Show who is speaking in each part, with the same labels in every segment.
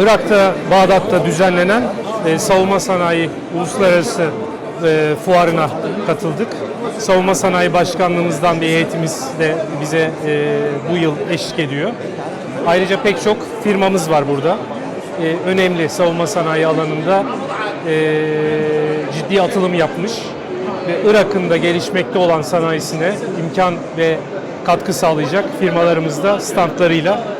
Speaker 1: Irak'ta, Bağdat'ta düzenlenen e, savunma sanayi uluslararası e, fuarına katıldık. Savunma Sanayi Başkanlığımızdan bir heyetimiz de bize e, bu yıl eşlik ediyor. Ayrıca pek çok firmamız var burada. E, önemli savunma sanayi alanında e, ciddi atılım yapmış ve Irak'ın da gelişmekte olan sanayisine imkan ve katkı sağlayacak firmalarımız da standlarıyla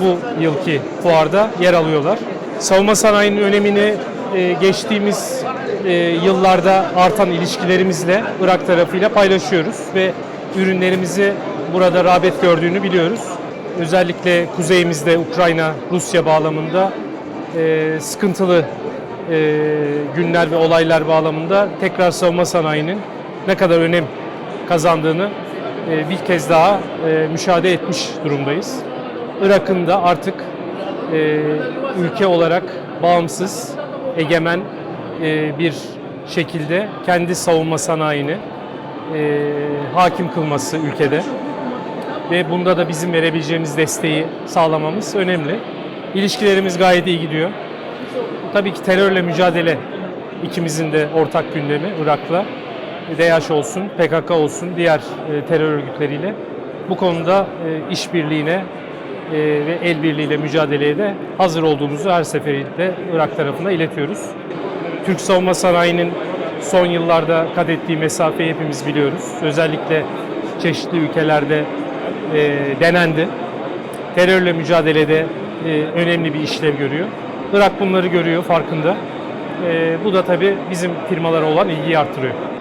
Speaker 1: bu yılki fuarda yer alıyorlar. Savunma sanayinin önemini e, geçtiğimiz e, yıllarda artan ilişkilerimizle Irak tarafıyla paylaşıyoruz ve ürünlerimizi burada rağbet gördüğünü biliyoruz. Özellikle kuzeyimizde Ukrayna, Rusya bağlamında e, sıkıntılı e, günler ve olaylar bağlamında tekrar savunma sanayinin ne kadar önem kazandığını e, bir kez daha e, müşahede etmiş durumdayız. Irak'ın da artık e, ülke olarak bağımsız, egemen e, bir şekilde kendi savunma sanayini e, hakim kılması ülkede ve bunda da bizim verebileceğimiz desteği sağlamamız önemli. İlişkilerimiz gayet iyi gidiyor. Tabii ki terörle mücadele ikimizin de ortak gündemi Irak'la. DH olsun, PKK olsun, diğer e, terör örgütleriyle bu konuda e, işbirliğine ve el birliğiyle mücadeleye de hazır olduğumuzu her seferinde Irak tarafına iletiyoruz. Türk savunma sanayinin son yıllarda kat ettiği mesafeyi hepimiz biliyoruz. Özellikle çeşitli ülkelerde e, denendi. Terörle mücadelede e, önemli bir işlev görüyor. Irak bunları görüyor, farkında. E, bu da tabii bizim firmalara olan ilgiyi arttırıyor.